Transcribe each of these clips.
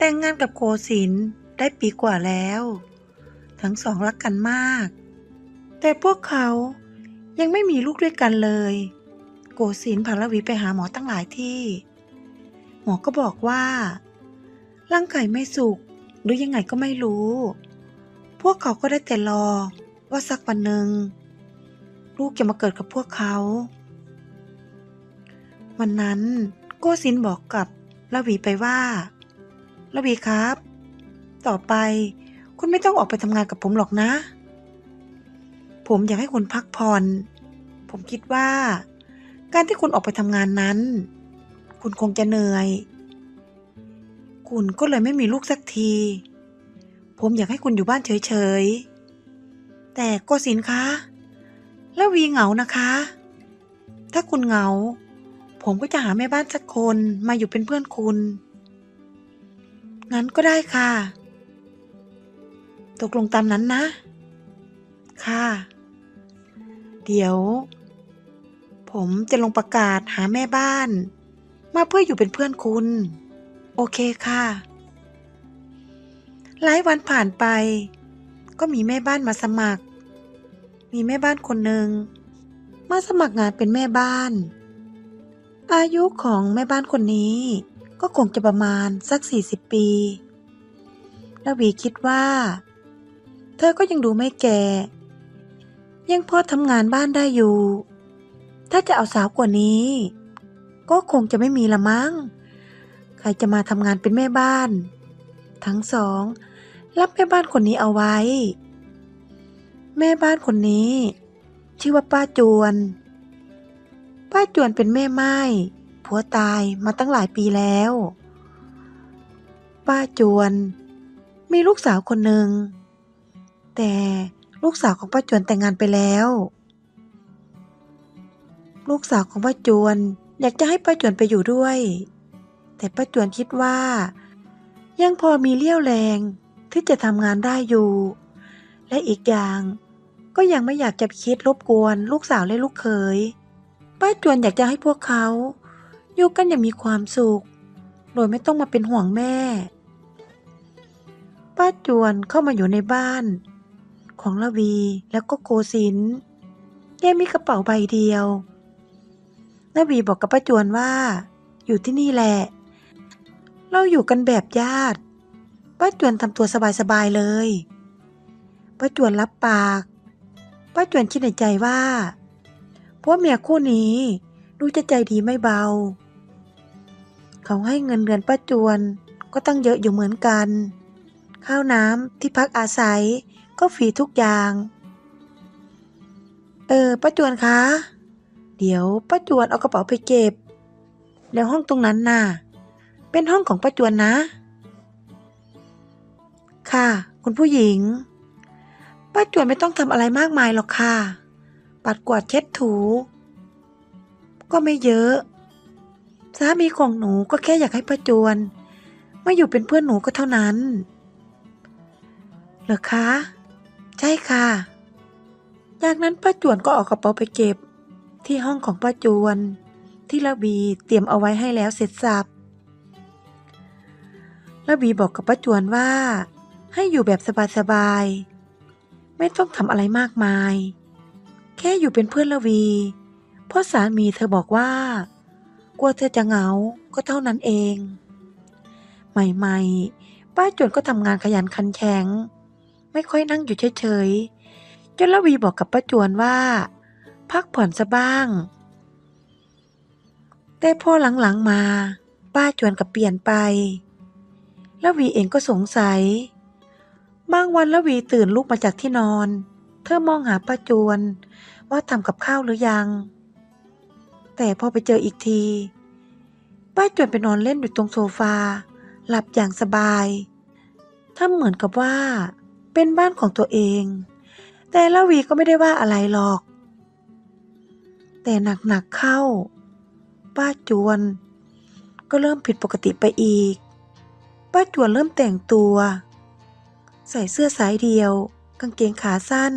แต่งงานกับโกศินได้ปีกว่าแล้ว ทั้งสองรักกันมาก แต่พวกเขายังไม่มีลูกด้วยกันเลย โกศินพาละวีไปหาหมอตั้งหลายที่ หมอก็บอกว่า ร่างกายไม่สุขหรือยังไงก็ไม่รู้ พวกเขาก็ได้แต่รอว่าสักวันหนึ่งลูกจะมาเกิดกับพวกเขา วันนั้นโกศินบอกกับละวีไปว่า ละวีครับ ต่อไปคุณไม่ต้องออกไปทำงานกับผมหรอกนะ ผมอยากให้คุณพักผ่อน ผมคิดว่า การที่คุณออกไปทำงานนั้น คุณคงจะเหนื่อย คุณก็เลยไม่มีลูกสักที ผมอยากให้คุณอยู่บ้านเฉยๆ แต่โกศินคะแล้ววีเหงานะคะ ถ้าคุณเหงา ผมก็จะหาแม่บ้านสักคนมาอยู่เป็นเพื่อนคุณ งั้นก็ได้ค่ะ ตกลงตามนั้นนะ ค่ะ เดี๋ยว ผมจะลงประกาศหาแม่บ้าน มาเพื่ออยู่เป็นเพื่อนคุณ โอเคค่ะ หลายวันผ่านไป ก็มีแม่บ้านมาสมัคร มีแม่บ้านคนหนึ่งมาสมัครงานเป็นแม่บ้าน อายุของแม่บ้านคนนี้ ก็คงจะประมาณสัก 40 ปีละวีคิดว่า เธอก็ยังดูไม่แก่ ยังพอทำงานบ้านได้อยู่ ถ้าจะเอาสาวกว่านี้ ก็คงจะไม่มีละมั้ง ใครจะมาทำงานเป็นแม่บ้าน ทั้งสอง รับแม่บ้านคนนี้เอาไว้ แม่บ้านคนนี้ ชื่อว่าป้าจวน ป้าจวนเป็นแม่ไม้ ผัวตายมาตั้งหลายปีแล้ว ป้าจวน มีลูกสาวคนหนึ่ง แต่ลูกสาวของป้าจวนแต่งงานไปแล้ว ลูกสาวของป้าจวนอยากจะให้ป้าจวนไปอยู่ด้วย แต่ป้าจวนคิดว่า ยังพอมีเลี้ยวแรงที่จะทำงานได้อยู่ และอีกอย่างก็ยังไม่อยากจะคิดรบกวนลูกสาวและลูกเขย ป้าจวนอยากจะให้พวกเขา อยู่กันอย่างมีความสุข โดยไม่ต้องมาเป็นห่วงแม่ ป้าจวนเข้ามาอยู่ในบ้าน ของละวีแล้วก็โกศินแกมีกระเป๋าใบเดียวละวีบอกกับป้าจวนว่า อยู่ที่นี่แหละ เราอยู่กันแบบญาติ ป้าจวนทำตัวสบายๆเลยป้าจวนรับปาก ป้าจวนคิดในใจว่าพวกเมียคู่นี้ดูจะใจดีไม่เบา เขาให้เงินเดือนป้าจวนก็ตั้งเยอะอยู่เหมือนกัน ข้าวน้ำที่พักอาศัยก็ฟรีทุกอย่าง เออป้าจวนคะ เดี๋ยวป้าจวนเอากระเป๋าไปเก็บ แล้วห้องตรงนั้นน่ะ เป็นห้องของป้าจวนนะ ค่ะ คุณผู้หญิง ป้าจวนไม่ต้องทำอะไรมากมายหรอกค่ะ ปัดกวาดเช็ดถู ก็ไม่เยอะ สามีของหนูก็แค่อยากให้ป้าจวนมาอยู่เป็นเพื่อนหนูก็เท่านั้น เหรอคะ ใช่ค่ะ จากนั้นป้าจวนก็ออกกระเป๋าไปเก็บ ที่ห้องของป้าจวน ที่ละวีเตรียมเอาไว้ให้แล้วเสร็จสับละวีบอกกับป้าจวนว่า ให้อยู่แบบสบายๆ ไม่ต้องทำอะไรมากมาย แค่อยู่เป็นเพื่อนละวี เพราะสามีเธอบอกว่า กลัวเธอจะเหงาก็เท่านั้นเอง ใหม่ๆ ป้าจวนก็ทำงานขยันขันแข็ง ไม่ค่อยนั่งอยู่เฉยๆจนละวีบอกกับป้าจวนว่า พักผ่อนซะบ้าง แต่พอหลังๆมา ป้าจวนกับเปลี่ยนไปละวีเองก็สงสัย บางวันละวีตื่นลุกมาจากที่นอน เธอมองหาป้าจวน ว่าทำกับข้าวหรือยัง แต่พอไปเจออีกที ป้าจวนไปนอนเล่นอยู่ตรงโซฟา หลับอย่างสบายทำเหมือนกับว่า เป็นบ้านของตัวเอง แต่ละวีก็ไม่ได้ว่าอะไรหรอก แต่หนักๆเข้า ป้าจวน ก็เริ่มผิดปกติไปอีก ป้าจวนเริ่มแต่งตัว ใส่เสื้อสายเดียว กางเกงขาสั้น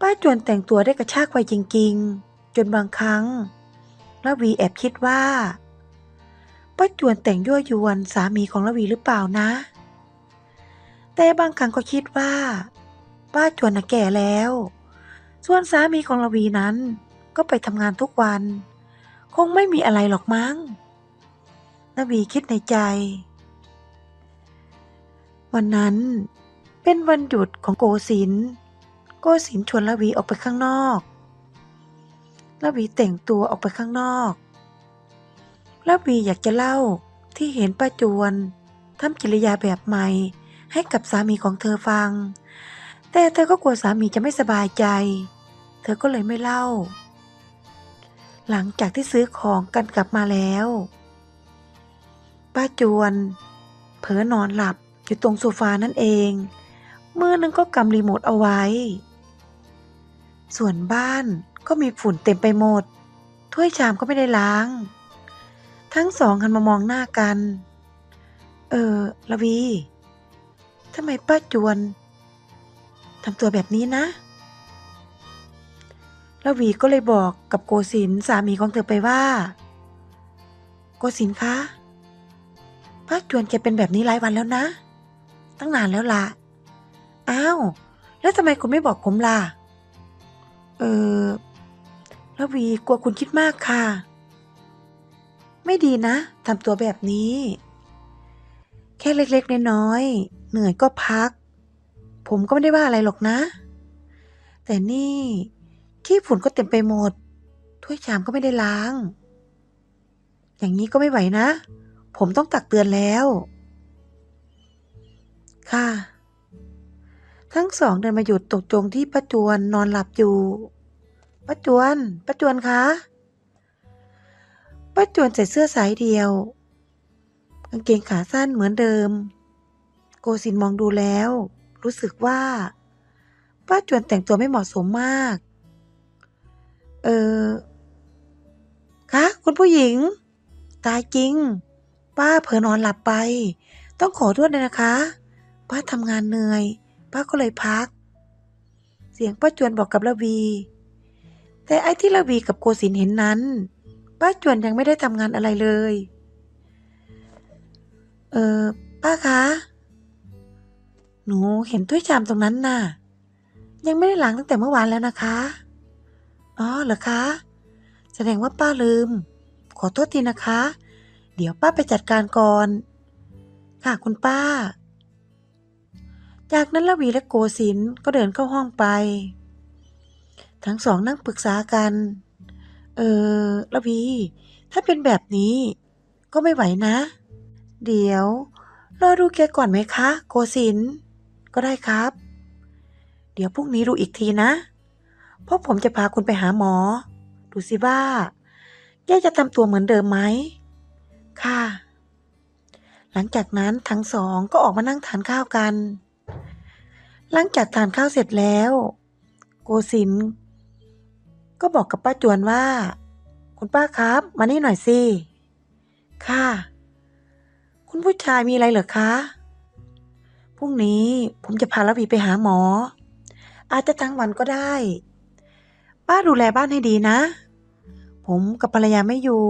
ป้าจวนแต่งตัวได้กระชากไปจริง ๆ จนบางครั้งละวีแอบคิดว่าป้าจวนแต่งยั่วยวนสามีของละวีหรือเปล่านะ แต่บางครั้งก็คิดว่า ป้าจวนน่ะแก่แล้ว ส่วนสามีของละวีนั้นก็ไปทำงานทุกวัน คงไม่มีอะไรหรอกมั้งละวีคิดในใจ วันนั้นเป็นวันหยุดของโกศิน โกศินชวนละวีออกไปข้างนอก ละวีแต่งตัวออกไปข้างนอกละวีอยากจะเล่าที่เห็นป้าจวนทำกิริยาแบบใหม่ให้กับสามีของเธอฟัง แต่เธอก็กลัวสามีจะไม่สบายใจ เธอก็เลยไม่เล่า หลังจากที่ซื้อของกันกลับมาแล้ว ป้าจวนเผลอนอนหลับอยู่ตรงโซฟานั่นเองมือนึงก็กำรีโมทเอาไว้ ส่วนบ้าน ก็มีฝุ่นเต็มไปหมด ถ้วยชามก็ไม่ได้ล้าง ทั้งสองหันมามองหน้ากัน เออละวีทำไมป้าจวนทำตัวแบบนี้นะละวีก็เลยบอกกับโกศินสามีของเธอไปว่า โกศินคะป้าจวนแกเป็นแบบนี้หลายวันแล้วนะ ตั้งนานแล้วล่ะ อ้าว แล้วทำไมคุณไม่บอกผมล่ะ เออ ละวีกลัวคุณคิดมากค่ะ ไม่ดีนะทำตัวแบบนี้ แค่เล็กๆน้อยๆเหนื่อยก็พัก ผมก็ไม่ได้ว่าอะไรหรอกนะ แต่นี่ขี้ฝุ่นก็เต็มไปหมด ถ้วยชามก็ไม่ได้ล้าง อย่างนี้ก็ไม่ไหวนะ ผมต้องตักเตือนแล้ว ค่ะ ทั้งสองเดินมาหยุดตกจงที่ป้าจวนนอนหลับอยู่ ป้าจวนป้าจวนคะป้าจวนใส่เสื้อสายเดียวกางเกงขาสั้นเหมือนเดิม โกสินมองดูแล้ว รู้สึกว่าป้าจวนแต่งตัวไม่เหมาะสมมาก เออคะคุณผู้หญิง ตายจริง ป้าเผลอนอนหลับไป ต้องขอโทษเลยนะคะ ป้าทำงานเหนื่อย ป้าก็เลยพัก เสียงป้าจวนบอกกับละวี แต่ไอ้ที่ละวีกับโกศินเห็นนั้น ป้าจวนยังไม่ได้ทำงานอะไรเลย เออป้าคะ หนูเห็นถ้วยชามตรงนั้นน่ะ ยังไม่ได้ล้างตั้งแต่เมื่อวานแล้วนะคะ อ๋อเหรอคะ แสดงว่าป้าลืม ขอโทษทีนะคะ เดี๋ยวป้าไปจัดการก่อน ค่ะคุณป้า จากนั้นละวีและโกศินก็เดินเข้าห้องไป ทั้งสองนั่งปรึกษากัน เออละวีถ้าเป็นแบบนี้ ก็ไม่ไหวนะ เดี๋ยว รอดูแกก่อนไหมคะ โกศิน ก็ได้ครับ เดี๋ยวพรุ่งนี้ดูอีกทีนะ เพราะผมจะพาคุณไปหาหมอ ดูสิว่า แกจะทำตัวเหมือนเดิมไหม ค่ะ หลังจากนั้นทั้งสองก็ออกมานั่งทานข้าวกัน หลังจากทานข้าวเสร็จแล้ว โกศิน ก็บอกกับป้าจวนว่า คุณป้าครับ มานี่หน่อยสิ ค่ะ คุณผู้ชายมีอะไรเหรอคะ พรุ่งนี้ผมจะพาละวีไปหาหมอ อาจจะทั้งวันก็ได้ ป้าดูแลบ้านให้ดีนะ ผมกับภรรยาไม่อยู่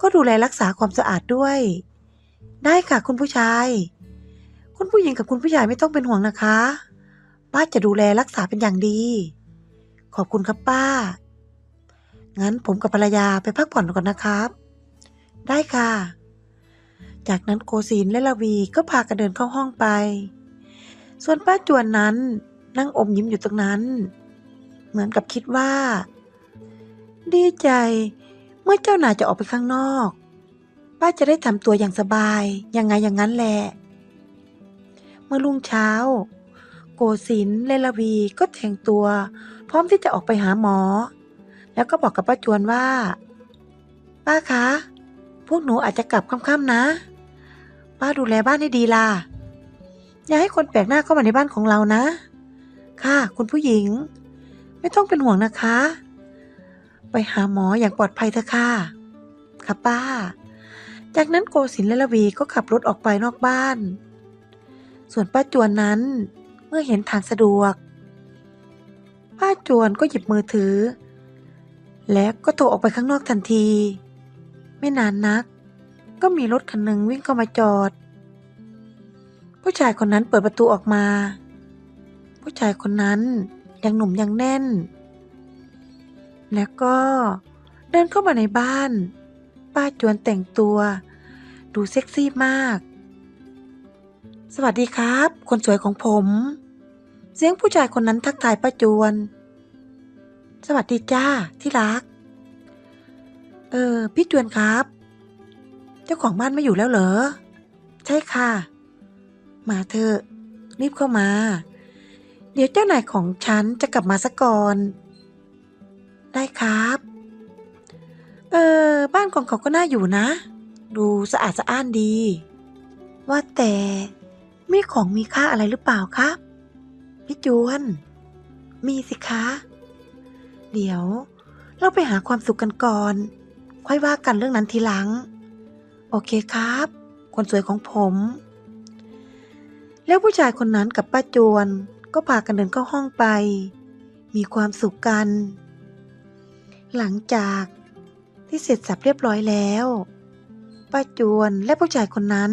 ก็ดูแลรักษาความสะอาดด้วย ได้ค่ะคุณผู้ชาย คุณผู้หญิงกับคุณผู้ชายไม่ต้องเป็นห่วงนะคะ ป้าจะดูแลรักษาเป็นอย่างดี ขอบคุณครับป้า งั้นผมกับภรรยาไปพักผ่อนก่อนนะครับ ได้ค่ะ จากนั้นโกศินและลาวีก็พากันเดินเข้าห้องไป ส่วนป้าจวนนั้นนั่งอมยิ้มอยู่ตรงนั้น เหมือนกับคิดว่า ดีใจเมื่อเจ้านายจะออกไปข้างนอก ป้าจะได้ทำตัวอย่างสบายยังไงอย่างนั้นแหละ เมื่อรุ่งเช้า โกศินและลวีก็แต่งตัว พร้อมที่จะออกไปหาหมอ แล้วก็บอกกับป้าจวนว่า ป้าคะ พวกหนูอาจจะกลับค่ำๆนะ ป้าดูแลบ้านให้ดีล่ะ อย่าให้คนแปลกหน้าเข้ามาในบ้านของเรานะ ค่ะ คุณผู้หญิง ไม่ต้องเป็นห่วงนะคะ ไปหาหมออย่างปลอดภัยเถอะค่ะ ค่ะป้า จากนั้นโกศินและละวีก็ขับรถออกไปนอกบ้าน ส่วนป้าจวนนั้น เมื่อเห็นทางสะดวก ป้าจวนก็หยิบมือถือ และก็โทรออกไปข้างนอกทันที ไม่นานนัก ก็มีรถคันหนึ่งวิ่งเข้ามาจอด ผู้ชายคนนั้นเปิดประตูออกมา ผู้ชายคนนั้นยังหนุ่มยังแน่น แล้วก็เดินเข้ามาในบ้าน ป้าจวนแต่งตัว ดูเซ็กซี่มากสวัสดีครับ คนสวยของผม เสียงผู้ชายคนนั้นทักทายป้าจวน สวัสดีจ้าที่รัก เออ พี่จวนครับ เจ้าของบ้านไม่อยู่แล้วเหรอ ใช่ค่ะ มาเถอะ รีบเข้ามา เดี๋ยวเจ้านายของฉันจะกลับมาซะก่อน ได้ครับ เออ บ้านของเขาก็น่าอยู่นะ ดูสะอาดสะอ้านดี ว่าแต่มีของมีค่าอะไรหรือเปล่าครับ พี่จวน มีสิคะ เดี๋ยว เราไปหาความสุขกันก่อน ค่อยว่ากันเรื่องนั้นทีหลัง โอเคครับ คนสวยของผม แล้วผู้ชายคนนั้นกับป้าจวนก็พากันเดินเข้าห้องไป มีความสุขกัน หลังจากที่เสร็จสับเรียบร้อยแล้ว ป้าจวนและผู้ชายคนนั้น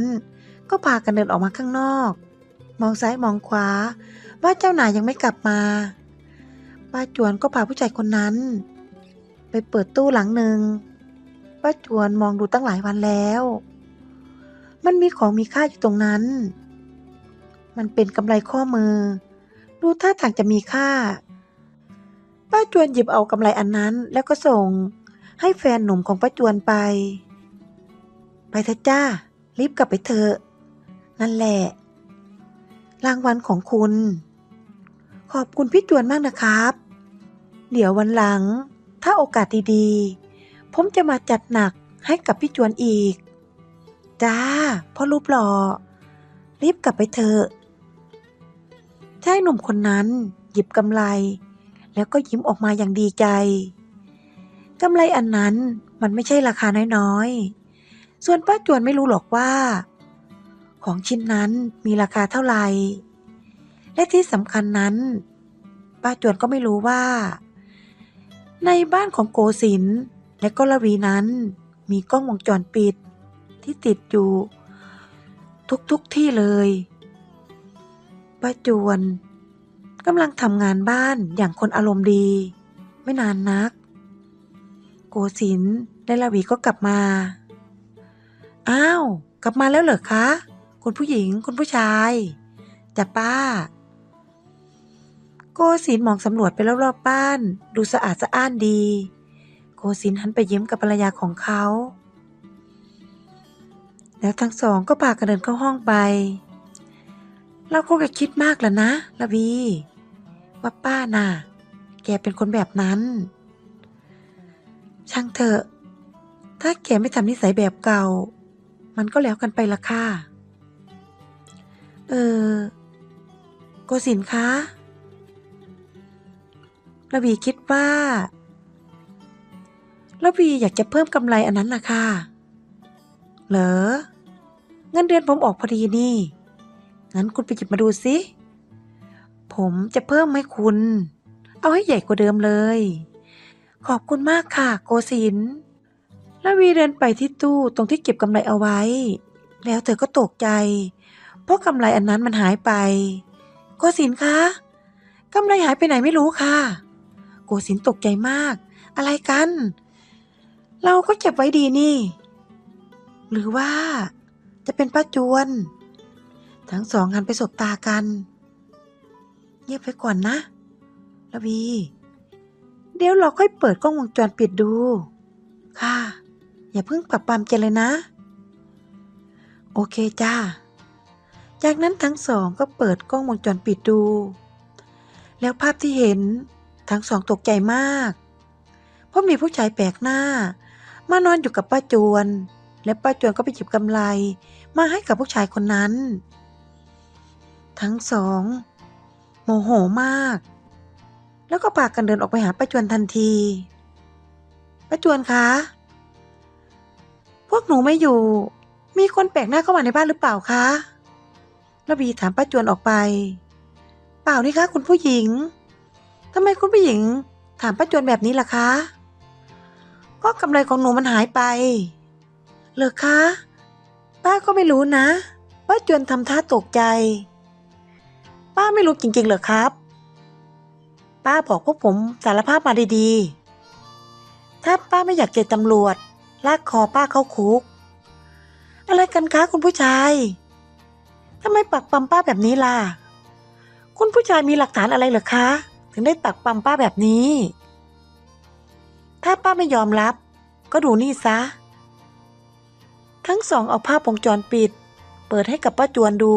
ก็พากันเดินออกมาข้างนอก มองซ้ายมองขวา ว่าเจ้านายยังไม่กลับมาป้าจวนก็พาผู้ชายคนนั้น ไปเปิดตู้หลังหนึ่งป้าจวนมองดูตั้งหลายวันแล้ว มันมีของมีค่าอยู่ตรงนั้น มันเป็นกำไรข้อมือ ดูท่าทางจะมีค่า ป้าจวนหยิบเอากำไรอันนั้น แล้วก็ส่งให้แฟนหนุ่มของป้าจวนไป ไปเถอะจ้า รีบกลับไปเถอะ นั่นแหละ รางวัลของคุณ ขอบคุณพี่จวนมากนะครับ เดี๋ยววันหลัง ถ้าโอกาสดีๆ ผมจะมาจัดหนักให้กับพี่จวนอีก จ้าพ่อรูปหล่อ รีบกลับไปเถอะชายหนุ่มคนนั้นหยิบกำไรแล้วก็ยิ้มออกมาอย่างดีใจกำไรอันนั้นมันไม่ใช่ราคาน้อยๆ ส่วนป้าจวนไม่รู้หรอกว่า ของชิ้นนั้นมีราคาเท่าไหร่ และที่สำคัญนั้นป้าจวนก็ไม่รู้ว่า ในบ้านของโกศินและก็ละวีนั้น มีกล้องวงจรปิดที่ติดอยู่ ทุกๆทที่เลยป้าจวนกำลังทำงานบ้านอย่างคนอารมณ์ดี ไม่นานนัก โกศินและละวีก็กลับมา อ้าว กลับมาแล้วเหรอคะ คุณผู้หญิงคุณผู้ชายจ้ะป้า โกศินมองสำรวจไปรอบๆบ้าน ดูสะอาดสะอ้านดี โกศินหันไปยิ้มกับภรรยาของเขา แล้วทั้งสองก็พากันเดินเข้าห้องไป เราคงจะคิดมากแล้วนะละวีว่าป้าน่ะ แกเป็นคนแบบนั้น ช่างเถอะ ถ้าแกไม่ทำนิสัยแบบเก่า มันก็แล้วกันไปละค่ะ เออ โกศินคะ ระวีคิดว่าระวีอยากจะเพิ่มกำไรอันนั้นล่ะค่ะ เหรอ เงินเดือนผมออกพอดีนี่ งั้นคุณไปหยิบมาดูสิ ผมจะเพิ่มให้คุณ เอาให้ใหญ่กว่าเดิมเลย ขอบคุณมากค่ะ โกศินระวีเดินไปที่ตู้ตรงที่เก็บกำไรเอาไว้ แล้วเธอก็ตกใจ เพราะกำไรอันนั้นมันหายไป โกศินคะกำไรหายไปไหนไม่รู้ค่ะ สินตกใจมาก อะไรกัน เราก็เก็บไว้ดีนี่ หรือว่าจะเป็นป้าจวน ทั้งสองหันไปสบตากัน เงียบไปก่อนนะระวี เดี๋ยวเราค่อยเปิดกล้องวงจรปิดดู ค่ะ อย่าเพิ่งปรับปรามเจเลยนะ โอเคจ้า จากนั้นทั้งสองก็เปิดกล้องวงจรปิดดู แล้วภาพที่เห็น ทั้งสองตกใจมากเพราะมีผู้ชายแปลกหน้า มานอนอยู่กับป้าจวน และป้าจวนก็ไปหยิบกำไร มาให้กับผู้ชายคนนั้น ทั้งสองโมโหมาก แล้วก็พากันเดินออกไปหาป้าจวนทันทีป้าจวนคะพวกหนูไม่อยู่ มีคนแปลกหน้าเข้ามาในบ้านหรือเปล่าคะระบีถามป้าจวนออกไป เปล่านี่คะคุณผู้หญิง ทำไมคุณผู้หญิงถามป้าจวนแบบนี้ล่ะคะ ก็กำไรของหนูมันหายไป เหรอคะ ป้าก็ไม่รู้นะว่าจวนทำท่าตกใจ ป้าไม่รู้จริงๆเหรอครับ ป้าบอกพวกผมสารภาพมาดีๆ ถ้าป้าไม่อยากเจอตำรวจ ลากคอป้าเข้าคุก อะไรกันคะคุณผู้ชาย ทำไมปักปั๊มป้าแบบนี้ล่ะ คุณผู้ชายมีหลักฐานอะไรเหรอคะ ถึงได้ปักปั๊มป้าแบบนี้ ถ้าป้าไม่ยอมรับ ก็ดูนี่ซะ ทั้งสองเอาภาพวงจรปิด เปิดให้กับป้าจวนดู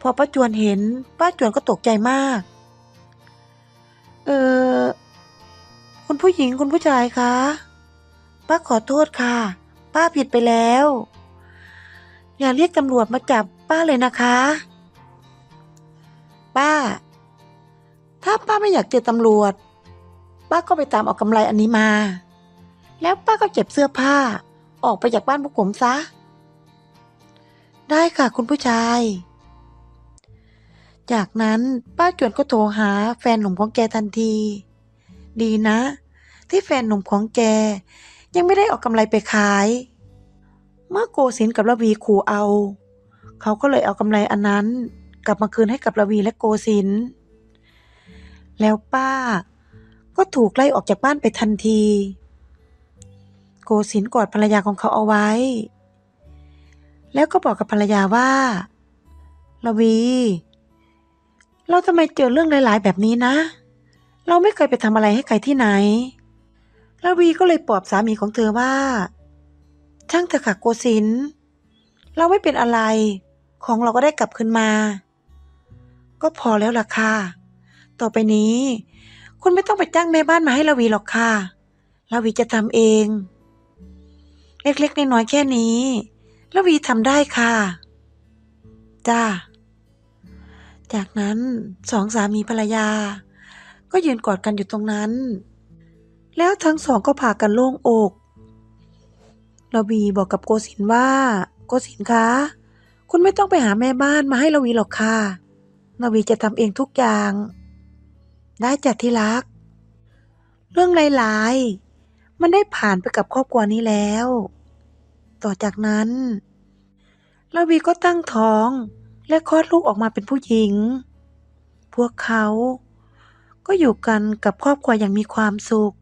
พอป้าจวนเห็น ป้าจวนก็ตกใจมาก เออ คุณผู้หญิงคุณผู้ชายคะ ป้าขอโทษค่ะ ป้าผิดไปแล้ว อย่าเรียกตำรวจมาจับป้าเลยนะคะ ป้า ถ้าป้าไม่อยากเจอตำรวจ ป้าก็ไปตามเอากำไรอันนี้มา แล้วป้าก็เก็บเสื้อผ้า ออกไปจากบ้านพวกผมซะ ได้ค่ะคุณผู้ชาย จากนั้นป้าจวนก็โทรหาแฟนหนุ่มของแกทันที ดีนะ ที่แฟนหนุ่มของแก ยังไม่ได้ออกกำไรไปขาย เมื่อโกศินกับระวีขู่เอา เขาก็เลยเอากำไรอันนั้น กลับมาคืนให้กับระวีและโกศิน แล้วป้า ก็ถูกไล่ออกจากบ้านไปทันที โกศินกอดภรรยาของเขาเอาไว้ แล้วก็บอกกับภรรยาว่าระวี เราทำไมเจอเรื่องหลาย ๆ แบบนี้นะ เราไม่เคยไปทำอะไรให้ใครที่ไหนระวีก็เลยปลอบสามีของเธอว่า ช่างเถอะค่ะโกศิน เราไม่เป็นอะไร ของเราก็ได้กลับคืนมา ก็พอแล้วล่ะค่ะ ต่อไปนี้ คุณไม่ต้องไปจ้างแม่บ้านมาให้ระวีหรอกค่ะระวีจะทำเอง เล็กๆน้อยๆแค่นี้ระวีทำได้ค่ะ จ้า จากนั้นสองสามีภรรยา ก็ยืนกอดกันอยู่ตรงนั้น แล้วทั้งสองก็พากันโล่งอกระวีบอกกับโกศินว่า โกศินคะ คุณไม่ต้องไปหาแม่บ้านมาให้ระวีหรอกค่ะระวีจะทำเองทุกอย่าง ได้จัดที่รัก เรื่องหลายๆ มันได้ผ่านไปกับครอบครัวนี้แล้ว ต่อจากนั้นระวีก็ตั้งท้องและคลอดลูกออกมาเป็นผู้หญิง พวกเขาก็อยู่กันกับครอบครัวอย่างมีความสุข